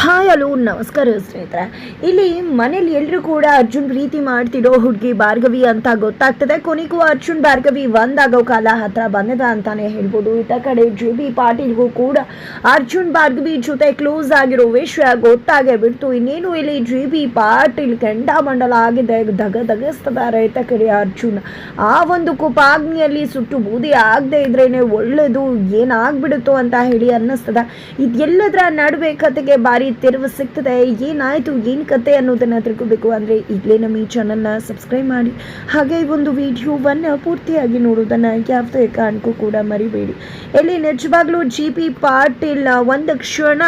Hi hello ನಮಸ್ಕಾರ ಸ್ನೇಹಿತರೆ. ಇಲ್ಲಿ ಮನೇಲಿ ಎಲ್ಲರೂ ಕೂಡ ಅರ್ಜುನ್ ಪ್ರೀತಿ ಮಾಡ್ತಿರೋ ಹುಡುಗಿ ಭಾರ್ಗವಿ ಅಂತ ಗೊತ್ತಾಗ್ತದೆ. ಕೊನೆಗೂ ಅರ್ಜುನ್ ಭಾರ್ಗವಿ ಒಂದಾಗೋ ಕಾಲ ಹತ್ರ ಬಂದದ ಅಂತಾನೆ ಹೇಳ್ಬೋದು. ಇತ ಕಡೆ ಜೆ ಬಿ ಪಾಟೀಲ್ಗೂ ಕೂಡ ಅರ್ಜುನ್ ಭಾರ್ಗವಿ ಜೊತೆ ಕ್ಲೋಸ್ ಆಗಿರೋ ವಿಷಯ ಗೊತ್ತಾಗೇ ಬಿಡ್ತು ಇನ್ನೇನು ಇಲ್ಲಿ ಜೆ ಬಿ ಪಾಟೀಲ್ ಕೆಂಡಾಮಂಡಲ ಆಗಿದೆ ದಗ ದಗಸ್ತದ ಇತ್ತ ಕಡೆ ಅರ್ಜುನ್. ಆ ಒಂದು ಕುಪಾಗ್ನಿಯಲ್ಲಿ ಸುಟ್ಟು ಬೂದಿ ಆಗದೆ ಇದ್ರೇನೆ ಒಳ್ಳೇದು, ಏನಾಗ್ಬಿಡುತ್ತೋ ಅಂತ ಹೇಳಿ ಅನ್ನಿಸ್ತದ. ಇದೆಲ್ಲದರ ನಡುವೆ ಕತೆಗೆ ಭಾರಿ ತಿರುವು ಸಿಗ್ತದೆ. ಏನಾಯ್ತು? ಏನು ಕತೆ ಅನ್ನೋದನ್ನ ತಿಳ್ಕೋಬೇಕು ಅಂದ್ರೆ ಈಗಲೇ ನಮ್ಮ ಈ ಚಾನಲ್ನ ಸಬ್ಸ್ಕ್ರೈಬ್ ಮಾಡಿ. ಹಾಗೆ ಈ ಒಂದು ವಿಡಿಯೋವನ್ನು ಪೂರ್ತಿಯಾಗಿ ನೋಡೋದನ್ನ ಯಾವುದೇ ಕಾರಣಕ್ಕೂ ಕೂಡ ಮರಿಬೇಡಿ. ಇಲ್ಲಿ ನಿಜವಾಗ್ಲೂ ಜಿ ಪಿ ಪಾಟೀಲ್ ಒಂದು ಕ್ಷಣ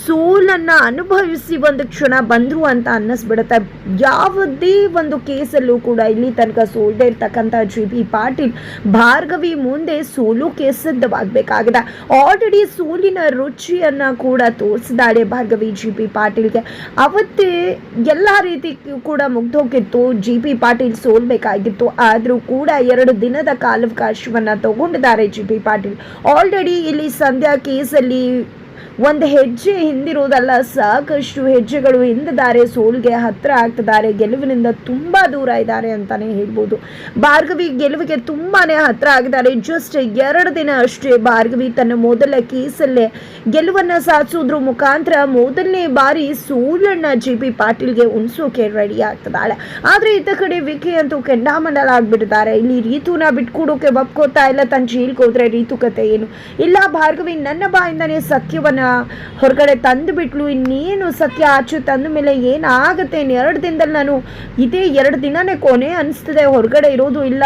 ಸೋಲನ್ನ ಅನುಭವಿಸಿ ಒಂದು ಕ್ಷಣ ಬಂದ್ರು ಅಂತ ಅನ್ನಿಸ್ಬಿಡುತ್ತೆ. ಯಾವುದೇ ಒಂದು ಕೇಸಲ್ಲೂ ಕೂಡ ಇಲ್ಲಿ ತನಕ ಸೋಲ್ದೇ ಇರ್ತಕ್ಕಂಥ ಜಿ ಪಿ ಪಾಟೀಲ್ ಭಾರ್ಗವಿ ಮುಂದೆ ಸೋಲು ಸಿದ್ಧವಾಗಬೇಕಾಗಿದೆ ಆಲ್ರೆಡಿ ಸೋಲಿನ ರುಚಿಯನ್ನ ಕೂಡ ತೋರಿಸಿದಾಳೆ ಭಾರ್ಗವಿ ಜಿ ಪಿ ಪಾಟೀಲ್ಗೆ. ಅವತ್ತೇ ಎಲ್ಲ ರೀತಿ ಕೂಡ ಮುಗ್ದೋಗಿತ್ತು. ಜಿ ಪಿ ಪಾಟೀಲ್ ಸೋಲ್ಬೇಕಾಗಿತ್ತು. ಆದರೂ ಕೂಡ ಎರಡು ದಿನದ ಕಾಲಾವಕಾಶವನ್ನು ತಗೊಂಡಿದ್ದಾರೆ ಜಿ ಪಿ ಪಾಟೀಲ್. ಆಲ್ರೆಡಿ ಇಲ್ಲಿ ಸಂಧ್ಯಾ ಕೇಸಲ್ಲಿ ಒಂದು ಹೆಜ್ಜೆ ಹಿಂದಿರುವುದಲ್ಲ, ಸಾಕಷ್ಟು ಹೆಜ್ಜೆಗಳು ಹಿಂದಿದ್ದಾರೆ, ಸೋಲ್ಗೆ ಹತ್ರ ಆಗ್ತಿದ್ದಾರೆ, ಗೆಲುವಿನಿಂದ ತುಂಬಾ ದೂರ ಇದ್ದಾರೆ ಅಂತಾನೆ ಹೇಳ್ಬೋದು. ಭಾರ್ಗವಿ ಗೆಲುವಿಗೆ ತುಂಬಾನೇ ಹತ್ರ ಆಗಿದ್ದಾರೆ. ಜಸ್ಟ್ ಎರಡು ದಿನ ಅಷ್ಟೇ ಭಾರ್ಗವಿ ತನ್ನ ಮೊದಲ ಕೇಸಲ್ಲೇ ಗೆಲುವನ್ನ ಸಾಧಿಸೋದ್ರ ಮುಖಾಂತರ ಮೊದಲನೇ ಬಾರಿ ಸೋಲನ್ನ ಜಿ ಪಿ ಪಾಟೀಲ್ಗೆ ಉಣಿಸೋಕೆ ರೆಡಿ ಆಗ್ತದಾಳೆ ಆದ್ರೆ ಇತ್ತ ಕಡೆ ವಿಕಿ ಅಂತೂ ಕೆಂಡಾಮಂಡಲ ಆಗ್ಬಿಟ್ಟಿದ್ದಾರೆ. ಇಲ್ಲಿ ರೀತುನ ಬಿಟ್ಕೊಡೋಕೆ ಒಪ್ಕೋತಾ ಇಲ್ಲ ತನ್ನ ಜೀಲ್ಗೆ ಹೋದ್ರೆ ರೀತು ಕತೆ ಏನು? ಇಲ್ಲ ಭಾರ್ಗವಿ ನನ್ನ ಬಾಯಿಂದನೇ ಸತ್ಯವನ್ನ ಹೊರಗಡೆ ತಂದು ಬಿಟ್ಲು ಇನ್ನೇನು ಸತ್ಯ? ಆಚು ತಂದ ಮೇಲೆ ಏನಾಗುತ್ತೆ? ಇನ್ನು ಎರಡು ದಿನದಲ್ಲಿ ನಾನು ಇದೇ ಎರಡು ದಿನನೇ ಕೊನೆ ಅನಿಸ್ತದೆ. ಹೊರಗಡೆ ಇರೋದು ಇಲ್ಲ.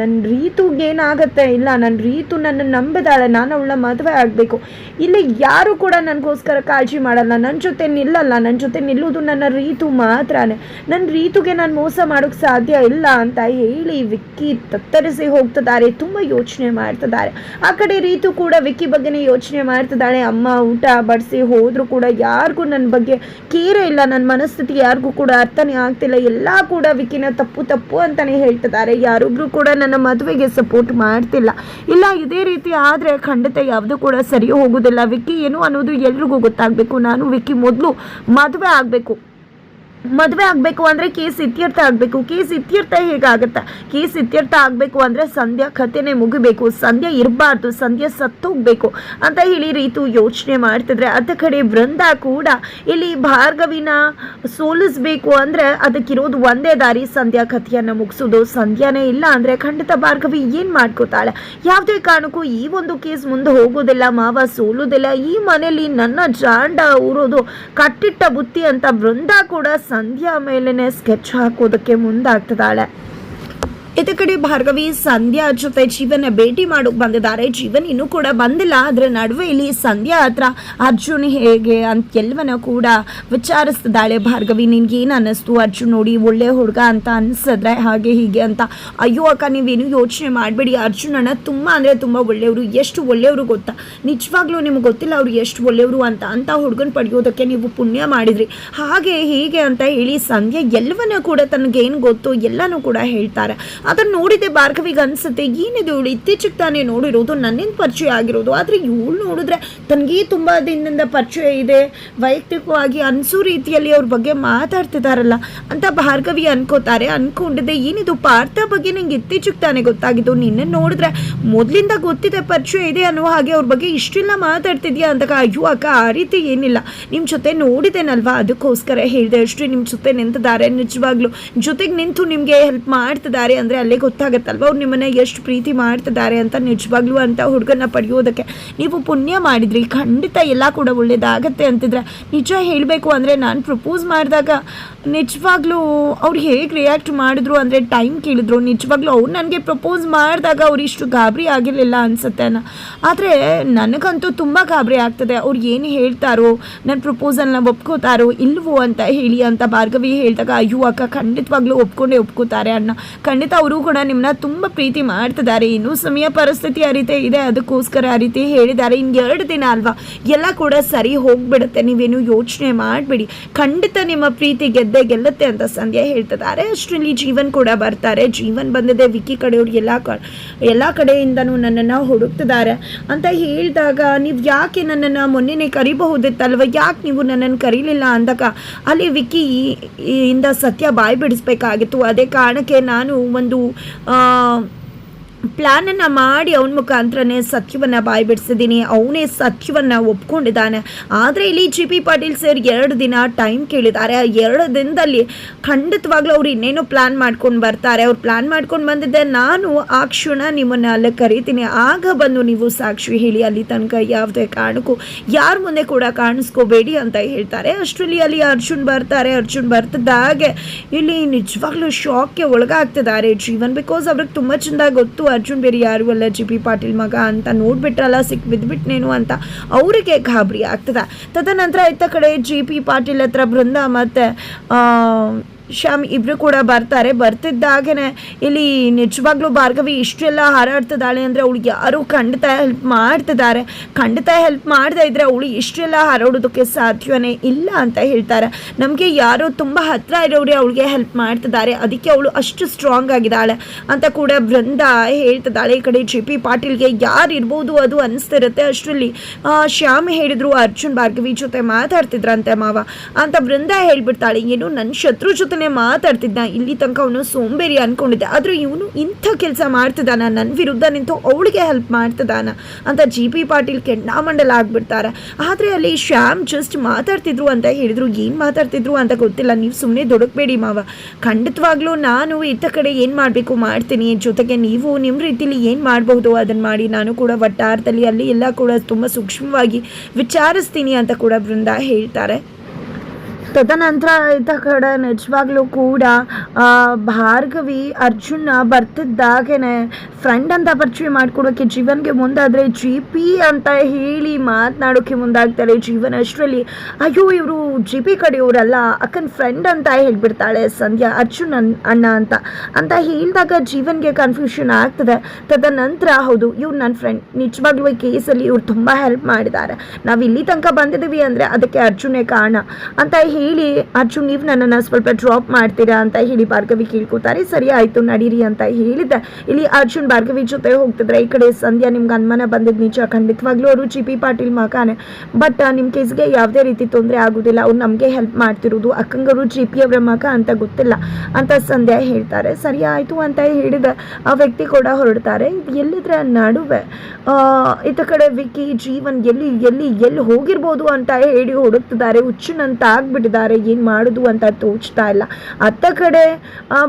ನನ್ನ ರೀತುಗೇನಾಗುತ್ತೆ ಇಲ್ಲ ನನ್ನ ರೀತು ನನ್ನ ನಂಬಿದಾಳೆ. ನಾನು ಅವಳ ಮದುವೆ ಆಗಬೇಕು. ಇಲ್ಲಿ ಯಾರು ಕೂಡ ನನಗೋಸ್ಕರ ಕಾಳಜಿ ಮಾಡಲ್ಲ. ನನ್ನ ಜೊತೆ ನಿಲ್ಲಲ್ಲ. ನನ್ನ ಜೊತೆ ನಿಲ್ಲೋದು ನನ್ನ ರೀತು ಮಾತ್ರನೇ. ನನ್ನ ರೀತುಗೆ ನಾನು ಮೋಸ ಮಾಡೋಕ್ಕೆ ಸಾಧ್ಯ ಇಲ್ಲ ಅಂತ ಹೇಳಿ ವಿಕ್ಕಿ ತತ್ತರಿಸಿ ಹೋಗ್ತಿದ್ದಾರೆ. ತುಂಬ ಯೋಚನೆ ಮಾಡ್ತಿದ್ದಾರೆ. ಆ ಕಡೆ ರೀತು ಕೂಡ ವಿಕ್ಕಿ ಬಗ್ಗೆನೇ ಯೋಚನೆ ಮಾಡ್ತಿದ್ದಾಳೆ. ಅಮ್ಮ ಊಟ ಬಡಿಸಿ ಹೋದರೂ ಕೂಡ ಯಾರಿಗೂ ನನ್ನ ಬಗ್ಗೆ ಕೇರೆ ಇಲ್ಲ, ನನ್ನ ಮನಸ್ಥಿತಿ ಯಾರಿಗೂ ಕೂಡ ಅರ್ಥನೇ ಆಗ್ತಿಲ್ಲ. ಎಲ್ಲ ಕೂಡ ವಿಕಿನ ತಪ್ಪು ತಪ್ಪು ಅಂತಾನೆ ಹೇಳ್ತಿದ್ದಾರೆ. ಯಾರೊಬ್ರು ಕೂಡ ನನ್ನ ಮದುವೆಗೆ ಸಪೋರ್ಟ್ ಮಾಡ್ತಿಲ್ಲ. ಇಲ್ಲ, ಇದೇ ರೀತಿ ಆದರೆ ಖಂಡಿತ ಯಾವುದು ಕೂಡ ಸರಿ ಹೋಗೋದಿಲ್ಲ. ವಿಕ್ಕಿ ಏನು ಅನ್ನೋದು ಎಲ್ರಿಗೂ ಗೊತ್ತಾಗಬೇಕು. ನಾನು ವಿಕ್ಕಿ ಮೊದಲು ಮದುವೆ ಆಗಬೇಕು. ಮದುವೆ ಆಗಬೇಕು ಅಂದರೆ ಕೇಸ್ ಇತ್ಯರ್ಥ ಆಗಬೇಕು. ಕೇಸ್ ಇತ್ಯರ್ಥ ಹೇಗಾಗುತ್ತೆ? ಕೇಸ್ ಇತ್ಯರ್ಥ ಆಗಬೇಕು ಅಂದರೆ ಸಂಧ್ಯಾ ಕಥೆನೇ ಮುಗಿಬೇಕು. ಸಂಧ್ಯಾ ಇರಬಾರ್ದು. ಸಂಧ್ಯಾ ಸತ್ತೋಗ್ಬೇಕು ಅಂತ ಹೇಳಿ ರೀತು ಯೋಚನೆ ಮಾಡ್ತಿದ್ರೆ. ಅದ ಕಡೆ ವೃಂದ ಕೂಡ ಇಲ್ಲಿ ಭಾರ್ಗವಿನ ಸೋಲಿಸ್ಬೇಕು ಅಂದರೆ ಅದಕ್ಕಿರೋದು ಒಂದೇ ದಾರಿ ಸಂಧ್ಯಾ ಕಥೆಯನ್ನು ಮುಗಿಸೋದು. ಸಂಧ್ಯಾನೇ ಇಲ್ಲ ಅಂದರೆ ಖಂಡಿತ ಭಾರ್ಗವಿ ಏನು ಮಾಡ್ಕೋತಾಳೆ? ಯಾವುದೇ ಕಾರಣಕ್ಕೂ ಈ ಒಂದು ಕೇಸ್ ಮುಂದೆ ಹೋಗೋದಿಲ್ಲ, ಮಾವ ಸೋಲೋದಿಲ್ಲ. ಈ ಮನೆಯಲ್ಲಿ ನನ್ನ ಜಾಂಡ ಊರೋದು ಕಟ್ಟಿಟ್ಟ ಬುತ್ತಿ ಅಂತ ವೃಂದ ಕೂಡ ಸಂಧ್ಯಾ ಮೇಲೇನೆ ಸ್ಕೆಚ್ ಹಾಕೋದಕ್ಕೆ ಮುಂದಾಗ್ತಿದ್ದಾಳೆ. ಇದ ಕಡೆ ಭಾರ್ಗವಿ, ಸಂಧ್ಯಾ ಜೊತೆ ಜೀವನ ಭೇಟಿ ಮಾಡೋಕೆ ಬಂದಿದ್ದಾರೆ. ಜೀವನ್ ಇನ್ನೂ ಕೂಡ ಬಂದಿಲ್ಲ. ಅದರ ನಡುವೆ ಇಲ್ಲಿ ಸಂಧ್ಯಾ ಹತ್ರ ಅರ್ಜುನ್ ಹೇಗೆ ಅಂತ ಎಲ್ಲವನ್ನ ಕೂಡ ವಿಚಾರಿಸ್ತಿದ್ದಾಳೆ ಭಾರ್ಗವಿ. ನಿನ್ಗೆ ಏನು ಅನ್ನಿಸ್ತು? ಅರ್ಜುನ್ ನೋಡಿ ಒಳ್ಳೆ ಹುಡುಗ ಅಂತ ಅನ್ಸಿದ್ರೆ ಹಾಗೆ ಹೀಗೆ ಅಂತ. ಅಯ್ಯೋ ಅಕ್ಕ, ನೀವೇನು ಯೋಚನೆ ಮಾಡಬೇಡಿ. ಅರ್ಜುನ್ ಅಣ್ಣ ತುಂಬ ಅಂದರೆ ತುಂಬ ಒಳ್ಳೆಯವರು. ಎಷ್ಟು ಒಳ್ಳೆಯವರು ಗೊತ್ತಾ? ನಿಜವಾಗ್ಲೂ ನಿಮ್ಗೆ ಗೊತ್ತಿಲ್ಲ ಅವರು ಎಷ್ಟು ಒಳ್ಳೆಯವರು ಅಂತ. ಅಂತ ಹುಡುಗನ ಪಡೆಯೋದಕ್ಕೆ ನೀವು ಪುಣ್ಯ ಮಾಡಿದ್ರಿ. ಹಾಗೆ ಹೀಗೆ ಅಂತ ಹೇಳಿ ಸಂಧ್ಯಾ ಎಲ್ಲವನ್ನ ಕೂಡ ತನಗೇನು ಗೊತ್ತು ಎಲ್ಲನೂ ಕೂಡ ಹೇಳ್ತಾರೆ. ಅದನ್ನು ನೋಡಿದೆ ಭಾರ್ಗವಿಗೆ ಅನ್ಸುತ್ತೆ ಏನಿದು ಇವಳು ಇತ್ತೀಚೆಗೆ ತಾನೇ ನೋಡಿರೋದು, ನನ್ನಿಂದ ಪರಿಚಯ ಆಗಿರೋದು, ಆದರೆ ಇವಳು ನೋಡಿದ್ರೆ ತನಗೇ ತುಂಬ ದಿನದಿಂದ ಪರಿಚಯ ಇದೆ, ವೈಯಕ್ತಿಕವಾಗಿ ಅನಿಸೋ ರೀತಿಯಲ್ಲಿ ಅವ್ರ ಬಗ್ಗೆ ಮಾತಾಡ್ತಿದಾರಲ್ಲ ಅಂತ ಭಾರ್ಗವಿ ಅನ್ಕೋತಾರೆ. ಅನ್ಕೊಂಡಿದ್ದೆ ಏನಿದು ಪಾರ್ಥ ಬಗ್ಗೆ ನಂಗೆ ಇತ್ತೀಚೆಗೆ ತಾನೇ ಗೊತ್ತಾಗಿದ್ದು, ನಿನ್ನೆ ನೋಡಿದ್ರೆ ಮೊದಲಿಂದ ಗೊತ್ತಿದೆ ಪರಿಚಯ ಇದೆ ಅನ್ನೋ ಹಾಗೆ ಅವ್ರ ಬಗ್ಗೆ ಇಷ್ಟೆಲ್ಲ ಮಾತಾಡ್ತಿದ್ಯಾ ಅಂತ ಅಯ್ಯೋ ಅಕ್ಕ, ಆ ರೀತಿ ಏನಿಲ್ಲ. ನಿಮ್ಮ ಜೊತೆ ನೋಡಿದೆನಲ್ವಾ ಅದಕ್ಕೋಸ್ಕರ ಹೇಳಿದೆ, ಅಷ್ಟೇ ನಿಮ್ಮ ಜೊತೆ ನಿಂತಿದ್ದಾರೆ. ನಿಜವಾಗ್ಲೂ ಜೊತೆಗೆ ನಿಂತು ನಿಮಗೆ ಹೆಲ್ಪ್ ಮಾಡ್ತಿದ್ದಾರೆ ಅಂದರೆ ಅಲ್ಲೇ ಗೊತ್ತಾಗತ್ತಲ್ವ? ಅವ್ರು ನಿಮ್ಮನ್ನ ಎಷ್ಟು ಪ್ರೀತಿ ಮಾಡ್ತಿದ್ದಾರೆ ಅಂತ, ನಿಜವಾಗ್ಲೂ ಅಂತ ಹುಡುಗನ ಪಡೆಯೋದಕ್ಕೆ. ನೀವು ಪುಣ್ಯ ಮಾಡಿದ್ರಿ, ಖಂಡಿತ ಎಲ್ಲ ಕೂಡ ಒಳ್ಳೇದಾಗತ್ತೆ ಅಂತಿದ್ರೆ. ನಿಜ ಹೇಳಬೇಕು ಅಂದರೆ ನಾನು ಪ್ರಪೋಸ್ ಮಾಡಿದಾಗ ನಿಜವಾಗ್ಲೂ ಅವ್ರು ಹೇಗೆ ರಿಯಾಕ್ಟ್ ಮಾಡಿದ್ರು ಅಂದರೆ ಟೈಮ್ ಕೇಳಿದ್ರು. ನಿಜವಾಗ್ಲೂ ಅವ್ರು ನನಗೆ ಪ್ರಪೋಸ್ ಮಾಡಿದಾಗ ಅವ್ರು ಇಷ್ಟು ಗಾಬರಿ ಆಗಿರಲಿಲ್ಲ ಅನಿಸುತ್ತೆ ಆದರೆ ನನಗಂತೂ ತುಂಬ ಗಾಬರಿ ಆಗ್ತದೆ. ಅವ್ರು ಏನು ಹೇಳ್ತಾರೋ ನನ್ನ ಪ್ರಪೋಸಲ್ನ ಒಪ್ಕೋತಾರೋ ಇಲ್ವೋ ಅಂತ ಹೇಳಿ ಅಂತ ಭಾರ್ಗವಿ ಹೇಳಿದಾಗ, ಅಯ್ಯೋ ಅಕ್ಕ, ಖಂಡಿತವಾಗ್ಲೂ ಒಪ್ಕೊಂಡೇ ಒಪ್ಕೋತಾರೆ ಅಣ್ಣ ಖಂಡಿತ ಅವರು ಕೂಡ ನಿಮ್ಮನ್ನ ತುಂಬ ಪ್ರೀತಿ ಮಾಡ್ತಿದ್ದಾರೆ. ಇನ್ನೂ ಸಮಯ ಪರಿಸ್ಥಿತಿ ಆ ರೀತಿ ಇದೆ. ಅದಕ್ಕೋಸ್ಕರ ಆ ರೀತಿ ಹೇಳಿದ್ದಾರೆ. ಇನ್ನು ಎರಡು ದಿನ ಅಲ್ವಾ? ಎಲ್ಲ ಕೂಡ ಸರಿ ಹೋಗ್ಬಿಡುತ್ತೆ. ನೀವೇನು ಯೋಚನೆ ಮಾಡಬೇಡಿ. ಖಂಡಿತ ನಿಮ್ಮ ಪ್ರೀತಿ ಗೆದ್ದೆ ಗೆಲ್ಲುತ್ತೆ ಅಂತ ಸಂಧ್ಯಾ ಹೇಳ್ತಿದ್ದಾರೆ. ಅಷ್ಟರಲ್ಲಿ ಜೀವನ್ ಕೂಡ ಬರ್ತಾರೆ. ಜೀವನ್ ಬಂದಿದೆ. ವಿಕ್ಕಿ ಕಡೆಯವ್ರು ಎಲ್ಲ ಎಲ್ಲ ಕಡೆಯಿಂದನೂ ನನ್ನನ್ನು ಹುಡುಕ್ತಿದ್ದಾರೆ. ಅಂತ ಹೇಳಿದಾಗ ನೀವು ಯಾಕೆ ನನ್ನನ್ನು ಮೊನ್ನೆನೇ ಕರಿಬಹುದಿತ್ತಲ್ವ? ಯಾಕೆ ನೀವು ನನ್ನನ್ನು ಕರೀಲಿಲ್ಲ ಅಂದಾಗ? ಅಲ್ಲಿ ವಿಕ್ಕಿ ಇಂದ ಸತ್ಯ ಬಾಯಿ ಬಿಡಿಸ್ಬೇಕಾಗಿತ್ತು. ಅದೇ ಕಾರಣಕ್ಕೆ ನಾನು ಒಂದು ಆ, ಪ್ಲ್ಯಾನನ್ನು ಮಾಡಿ ಅವನ ಮುಖಾಂತರನೇ ಸತ್ಯವನ್ನ ಬಾಯಿ ಬಿಡಿಸಿದ್ದೀನಿ ಅವನೇ ಸತ್ಯವನ್ನ ಒಪ್ಕೊಂಡಿದ್ದಾನೆ. ಆದರೆ ಇಲ್ಲಿ ಜಿ ಪಿ ಪಾಟೀಲ್ ಸರ್ ಎರಡು ದಿನ ಟೈಮ್ ಕೇಳಿದ್ದಾರೆ. ಆ ಎರಡು ದಿನದಲ್ಲಿ ಖಂಡಿತವಾಗ್ಲೂ ಅವ್ರು ಇನ್ನೇನೋ ಪ್ಲ್ಯಾನ್ ಮಾಡ್ಕೊಂಡು ಬರ್ತಾರೆ. ಅವ್ರು ಪ್ಲ್ಯಾನ್ ಮಾಡ್ಕೊಂಡು ಬಂದಿದ್ದೆ. ನಾನು ಆ ಕ್ಷಣ ನಿಮ್ಮನ್ನು ಅಲ್ಲಿ ಕರಿತೀನಿ. ಆಗ ಬಂದು ನೀವು ಸಾಕ್ಷಿ ಹೇಳಿ. ಅಲ್ಲಿ ತನಕ ಯಾವುದೇ ಕಾರಣಕ್ಕೂ ಯಾರ ಮುಂದೆ ಕೂಡ ಕಾಣಿಸ್ಕೋಬೇಡಿ ಅಂತ ಹೇಳ್ತಾರೆ. ಅಷ್ಟರಲ್ಲಿ ಅಲ್ಲಿ ಅರ್ಜುನ್ ಬರ್ತಾರೆ. ಅರ್ಜುನ್ ಬರ್ತಿದ್ದಾಗೆ ಇಲ್ಲಿ ನಿಜವಾಗ್ಲೂ ಶಾಕ್ಗೆ ಒಳಗಾಗ್ತಿದ್ದಾರೆ. ಜೀವನ್ ಬಿಕಾಸ್ ಅವ್ರಿಗೆ ತುಂಬ ಚೆಂದ ಗೊತ್ತು. ಅರ್ಜುನ್ ಬೇರೆ ಯಾರು ಅಲ್ಲ, ಜಿ ಪಿ ಪಾಟೀಲ್ ಮಗ ಅಂತ ನೋಡ್ಬಿಟ್ರಲ್ಲ, ಸಿಕ್ ಬಿದ್ಬಿಟ್ನೇನು ಅಂತ ಅವರಿಗೆ ಗಾಬರಿ ಆಗ್ತದೆ. ತದನಂತರ ಇತ್ತ ಕಡೆ ಜಿ ಪಿ ಪಾಟೀಲ್ ಹತ್ರ ಬೃಂದ ಮತ್ತು ಶ್ಯಾಮ್ ಇಬ್ರು ಕೂಡ ಬರ್ತಾರೆ. ಬರ್ತಿದ್ದಾಗೇನೆ ಇಲ್ಲಿ ನಿಜವಾಗ್ಲೂ ಭಾರ್ಗವಿ ಇಷ್ಟೆಲ್ಲ ಹಾರಾಡ್ತಿದ್ದಾಳೆ ಅಂದರೆ ಅವಳಿಗೆ ಯಾರು ಖಂಡಿತ ಹೆಲ್ಪ್ ಮಾಡ್ತಿದ್ದಾರೆ. ಖಂಡಿತ ಹೆಲ್ಪ್ ಮಾಡದೇ ಇದ್ರೆ ಅವಳು ಇಷ್ಟೆಲ್ಲ ಹಾರಾಡೋದಕ್ಕೆ ಸಾಧ್ಯವೇ ಇಲ್ಲ ಅಂತ ಹೇಳ್ತಾರೆ. ನಮಗೆ ಯಾರೋ ತುಂಬ ಹತ್ತಿರ ಇರೋರೇ ಅವಳಿಗೆ ಹೆಲ್ಪ್ ಮಾಡ್ತಿದ್ದಾರೆ. ಅದಕ್ಕೆ ಅವಳು ಅಷ್ಟು ಸ್ಟ್ರಾಂಗ್ ಆಗಿದ್ದಾಳೆ ಅಂತ ಕೂಡ ಬೃಂದ ಹೇಳ್ತಿದ್ದಾಳೆ. ಈ ಕಡೆ ಜೆ ಪಿ ಪಾಟೀಲ್ಗೆ ಯಾರು ಇರ್ಬೋದು ಅದು ಅನಿಸ್ತಿರುತ್ತೆ. ಅಷ್ಟರಲ್ಲಿ ಶ್ಯಾಮ್ ಹೇಳಿದ್ರು ಅರ್ಜುನ್ ಭಾರ್ಗವಿ ಜೊತೆ ಮಾತಾಡ್ತಿದ್ರಂತೆ ಮಾವ ಅಂತ ಬೃಂದ ಹೇಳ್ಬಿಡ್ತಾಳೆ. ಏನು ನನ್ನ ಶತ್ರು ಜೊತೆನೆ ಮಾತಾಡ್ತಿದ್ದ. ಇಲ್ಲಿ ತನಕ ಅವನು ಸೋಂಬೇರಿ ಅನ್ಕೊಂಡಿದ್ದೆ. ಆದರೂ ಇವನು ಇಂಥ ಕೆಲಸ ಮಾಡ್ತಿದ್ದಾನ. ನನ್ನ ವಿರುದ್ಧ ನಿಂತು ಅವಳಿಗೆ ಹೆಲ್ಪ್ ಮಾಡ್ತಿದ್ದಾನ ಅಂತ ಜಿ ಪಿ ಪಾಟೀಲ್ ಕೆಂಡಾಮಂಡಲ ಆಗ್ಬಿಡ್ತಾರೆ. ಆದರೆ ಅಲ್ಲಿ ಶ್ಯಾಮ್ ಜಸ್ಟ್ ಮಾತಾಡ್ತಿದ್ರು ಅಂತ ಹೇಳಿದ್ರು. ಏನು ಮಾತಾಡ್ತಿದ್ರು ಅಂತ ಗೊತ್ತಿಲ್ಲ. ನೀವು ಸುಮ್ಮನೆ ದೊಡಕಬೇಡಿ ಮಾವ. ಖಂಡಿತವಾಗ್ಲೂ ನಾನು ಇತ್ತ ಕಡೆ ಏನು ಮಾಡಬೇಕು ಮಾಡ್ತೀನಿ. ಜೊತೆಗೆ ನೀವು ನಿಮ್ಮ ರೀತಿಲಿ ಏನು ಮಾಡಬಹುದು ಅದನ್ನು ಮಾಡಿ. ನಾನು ಕೂಡ ವಟ್ಟಾರದಲ್ಲಿ ಅಲ್ಲಿ ಎಲ್ಲ ಕೂಡ ತುಂಬ ಸೂಕ್ಷ್ಮವಾಗಿ ವಿಚಾರಿಸ್ತೀನಿ ಅಂತ ಕೂಡ ಬೃಂದ ಹೇಳ್ತಾರೆ. ತದನಂತರ ಇದ್ದ ಕಡೆ ನಿಜವಾಗ್ಲೂ ಕೂಡ ಭಾರ್ಗವಿ ಅರ್ಜುನ ಬರ್ತಿದ್ದಾಗೇನೆ ಫ್ರೆಂಡ್ ಅಂತ ಪರಿಚಯ ಮಾಡ್ಕೊಡೋಕೆ ಜೀವನ್ಗೆ ಮುಂದಾದರೆ ಜಿ ಪಿ ಅಂತ ಹೇಳಿ ಮಾತನಾಡೋಕೆ ಮುಂದಾಗ್ತಾರೆ ಜೀವನ ಅಷ್ಟರಲ್ಲಿ. ಅಯ್ಯೋ, ಇವರು ಜಿ ಪಿ ಕಡೆಯವರಲ್ಲ, ಅಕ್ಕನ ಫ್ರೆಂಡ್ ಅಂತ ಹೇಳ್ಬಿಡ್ತಾಳೆ ಸಂಧ್ಯಾ, ಅರ್ಜುನ್ ಅಣ್ಣ ಅಂತ. ಅಂತ ಹೇಳಿದಾಗ ಜೀವನ್ಗೆ ಕನ್ಫ್ಯೂಷನ್ ಆಗ್ತದೆ. ತದನಂತರ ಹೌದು, ಇವ್ರು ನನ್ನ ಫ್ರೆಂಡ್ ನಿಜವಾಗ್ಲೂ ಈ ಕೇಸಲ್ಲಿ ಇವ್ರು ತುಂಬ ಹೆಲ್ಪ್ ಮಾಡಿದ್ದಾರೆ. ನಾವು ಇಲ್ಲಿ ತನಕ ಬಂದಿದ್ದೀವಿ ಅಂದರೆ ಅದಕ್ಕೆ ಅರ್ಜುನೇ ಕಾರಣ. ಅಂತ ಹೇಳಿ ಅರ್ಜುನ್ ನೀವು ನನ್ನನ್ನು ಸ್ವಲ್ಪ ಡ್ರಾಪ್ ಮಾಡ್ತೀರಾ ಅಂತ ಹೇಳಿ ಭಾರ್ಗವಿ ಕೇಳ್ಕೊತಾರೆ. ಸರಿ ಆಯಿತು ನಡೀರಿ ಅಂತ ಹೇಳಿದ್ದೆ. ಇಲ್ಲಿ ಅರ್ಜುನ್ ಭಾರ್ಗವಿ ಜೊತೆ ಹೋಗ್ತಿದ್ರೆ ಈ ಕಡೆ ಸಂಧ್ಯಾ ನಿಮ್ಗೆ ಅನುಮಾನ ಬಂದಿದ್ದು ನಿಜ. ಖಂಡಿತವಾಗ್ಲೂ ಅವರು ಜಿ ಪಿ ಪಾಟೀಲ್ ಮಕಾನೆ ಬಟ್ ನಿಮ್ಮ ಕೇಸ್ಗೆ ಯಾವುದೇ ರೀತಿ ತೊಂದರೆ ಆಗೋದಿಲ್ಲ. ಅವ್ರು ನಮಗೆ ಹೆಲ್ಪ್ ಮಾಡ್ತಿರೋದು ಅಕ್ಕಂಗರು ಜಿ ಪಿ ಅವರ ಮಗ ಅಂತ ಗೊತ್ತಿಲ್ಲ ಅಂತ ಸಂಧ್ಯಾ ಹೇಳ್ತಾರೆ. ಸರಿ ಆಯಿತು ಅಂತ ಹೇಳಿದ ಆ ವ್ಯಕ್ತಿ ಕೂಡ ಹೊರಡ್ತಾರೆ. ಎಲ್ಲಿದ್ರೆ ನಡುವೆ? ಆ, ಇತ್ತ ಕಡೆ ವಿಕಿ ಜೀವನ್ ಎಲ್ಲಿ ಎಲ್ಲಿ ಎಲ್ಲಿ ಹೋಗಿರ್ಬೋದು ಅಂತ ಹೇಳಿ ಹುಡುಕ್ತಿದ್ದಾರೆ. ಹುಚ್ಚುನಂತ ಆಗ್ಬಿಟ್ಟಿದ್ದಾರೆ ಏನು ಮಾಡೋದು ಅಂತ ತೋಚ್ತಾ ಇಲ್ಲ. ಅತ್ತ ಕಡೆ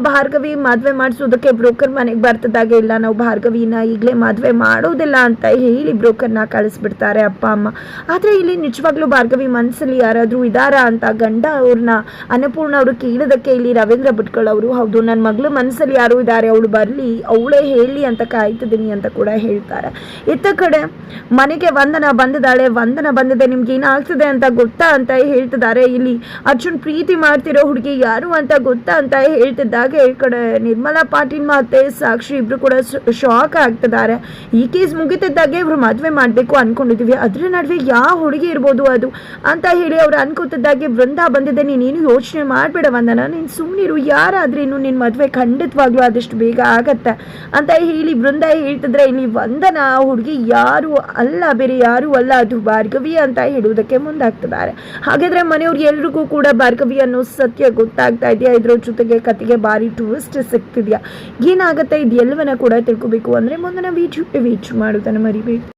ಭಾರ್ಗವಿ ಮದುವೆ ಮಾಡಿಸೋದಕ್ಕೆ ಬ್ರೋಕರ್ ಮನೆಗೆ ಬರ್ತದಾಗೆ ಇಲ್ಲ. ನಾವು ಭಾರ್ಗವಿನ ಈಗಲೇ ಮದುವೆ ಮಾಡೋದಿಲ್ಲ ಅಂತ ಹೇಳಿ ಬ್ರೋಕರ್ನ ಕಳಿಸ್ಬಿಡ್ತಾರೆ ಅಪ್ಪ, ಅಮ್ಮ. ಆದರೆ ಇಲ್ಲಿ ನಿಜವಾಗ್ಲೂ ಭಾರ್ಗವಿ ಮನಸ್ಸಲ್ಲಿ ಯಾರಾದರೂ ಇದ್ದಾರಾ ಅಂತ ಗಂಡ ಅವ್ರನ್ನ ಅನ್ನಪೂರ್ಣ ಅವರು ಕೇಳೋದಕ್ಕೆ ಇಲ್ಲಿ ರವೀಂದ್ರ ಅವರು, ಹೌದು ನನ್ನ ಮಗಳು ಮನಸ್ಸಲ್ಲಿ ಯಾರು ಇದ್ದಾರೆ ಅವಳು ಬರಲಿ, ಅವಳೇ ಹೇಳಿ ಅಂತ ಕಾಯ್ತಿದ್ದೀನಿ ಅಂತ ಕೂಡ ಹೇಳ್ತಾರೆ. ಇತ್ತ ಕಡೆ, ಮನೆಗೆ ವಂದನ ಬಂದಿದ್ದಾಳೆ. ವಂದನ ಬಂದಿದೆ ನಿಮ್ಗೆ ಏನಾಗ್ತದೆ ಅಂತ ಗೊತ್ತಾ ಅಂತ ಹೇಳ್ತಿದ್ದಾರೆ. ಇಲ್ಲಿ ಅರ್ಜುನ್ ಪ್ರೀತಿ ಮಾಡ್ತಿರೋ ಹುಡುಗಿ ಯಾರು ಅಂತ ಗೊತ್ತಾ ಅಂತ ಹೇಳ್ತಿದ್ದಾಗ. ಈ ಕಡೆ ನಿರ್ಮಲಾ ಪಾಟೀಲ್ ಮತ್ತೆ ಸಾಕ್ಷಿ ಇಬ್ರು ಕೂಡ ಶಾಕ್ ಆಗ್ತಿದ್ದಾರೆ. ಈ ಕೇಸ್ ಮುಗಿತಿದ್ದಾಗೆ ಇವರು ಮದುವೆ ಮಾಡಬೇಕು ಅನ್ಕೊಂಡಿದೀವಿ. ಅದ್ರ ನಡುವೆ ಯಾವ ಹುಡುಗಿ ಇರ್ಬೋದು ಅದು ಅಂತ ಹೇಳಿ ಅವ್ರು ಅನ್ಕೋತಿದ್ದಾಗೆ ವೃಂದ ಬಂದಿದೆ. ನೀನೇನು ಯೋಚನೆ ಮಾಡಬೇಡ ವಂದನ. ನೀನು ಸುಮ್ಮನಿರು ಯಾರಾದ್ರೇನು ನಿನ್ನ ಮದುವೆ ಖಂಡಿತವಾಗ್ಲೂ ಆದಷ್ಟು ಬೇಗ ಆಗತ್ತೆ ಅಂತ ಹೇಳಿ ವೃಂದ ಹೇಳ್ತಿದ್ರೆ, ಇಲ್ಲಿ ವಂದನ ಹುಡುಗಿ ಯಾರು ಅಲ್ಲ, ಬೇರೆ ಯಾರು ಅಲ್ಲ, ಅದು ಭಾರ್ಗವಿ ಅಂತ ಹೇಳುವುದಕ್ಕೆ ಮುಂದಾಗ್ತಿದ್ದಾರೆ. ಹಾಗಾದ್ರೆ ಮನೆಯವ್ರು ಎಲ್ರಿಗೂ ಕೂಡ ಭಾರ್ಗವಿ ಅನ್ನೋ ಸತ್ಯ ಗೊತ್ತಾಗ್ತಾ ಇದೆಯಾ? ಇದ್ರ ಜೊತೆಗೆ ಕತೆಗೆ ಭಾರಿ ಟೂರಿಸ್ಟ್ ಸಿಗ್ತಿದ್ಯಾ? ಏನಾಗುತ್ತೆ? ಇದೆಲ್ಲವನ್ನ ಕೂಡ ತಿಳ್ಕೊಬೇಕು ಅಂದ್ರೆ ಮುಂದಿನ ವೀಚ್ ವೀಚ್ ಮಾಡೋದನ್ನು ಮರಿಬೇಡಿ